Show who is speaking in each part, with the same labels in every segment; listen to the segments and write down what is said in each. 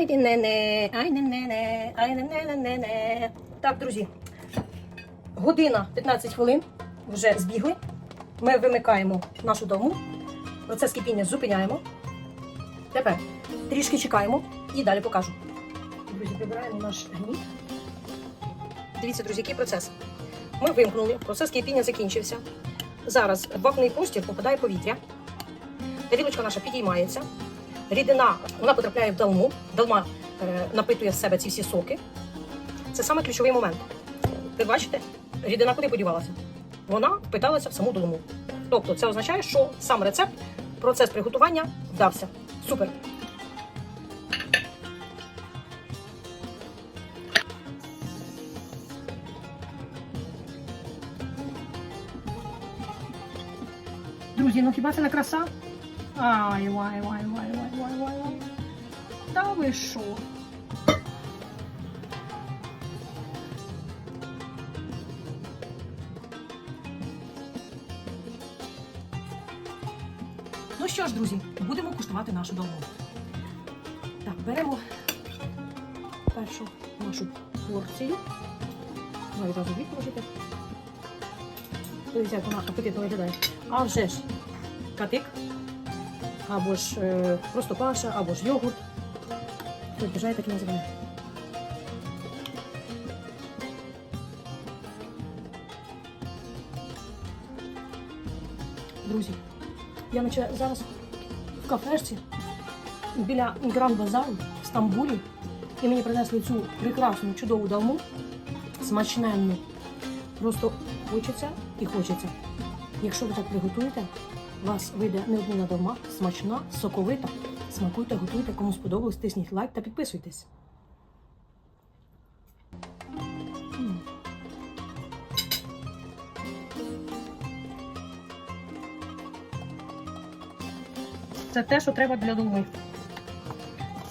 Speaker 1: Ай не не не, ай не не не, не не не не. Так, друзі. Година 15 хвилин вже збігли. Ми вимикаємо нашу дому. Процес кипіння зупиняємо. Тепер трішки чекаємо і далі покажу. Друзі, прибираємо наш гніт. Дивіться, друзі, який процес. Ми вимкнули, процес кипіння закінчився. Зараз в вакуумний простір попадає повітря. Тарілочка наша підіймається. Рідина вона потрапляє в далму. Далма е, напитує в себе ці всі соки. Це саме ключовий момент. Ви бачите, рідина куди подівалася? Вона впиталася в саму долму. Тобто це означає, що сам рецепт, процес приготування вдався. Супер. Друзі, ну хіба це не краса? Ай, вай, вай, вай, вай, вай, вай, вай. Та ви що? Ну що ж, друзі, будемо куштувати нашу долму. Так, беремо першу нашу порцію. Ну, одразу дві. Дивіться, як вона апетитно виглядає. А вже ж катик, або ж е, просто каша, або ж йогурт. Хто бажає, так і називає. Друзі, я наче зараз в кафешці біля Гранд Базару в Стамбулі, і мені принесли цю прекрасну чудову далму, смачненну. Просто хочеться і хочеться. Якщо ви так приготуєте, вас вийде неодмінна долма, смачна, соковита. Смакуйте, готуйте, кому сподобалось, тисніть лайк та підписуйтесь. Це те, що треба для долми.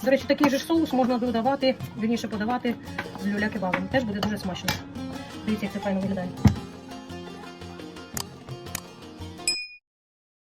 Speaker 1: До речі, такий же ж соус можна додавати, вірніше подавати з люля кебабом. Теж буде дуже смачно. Дивіться, як це файно виглядає.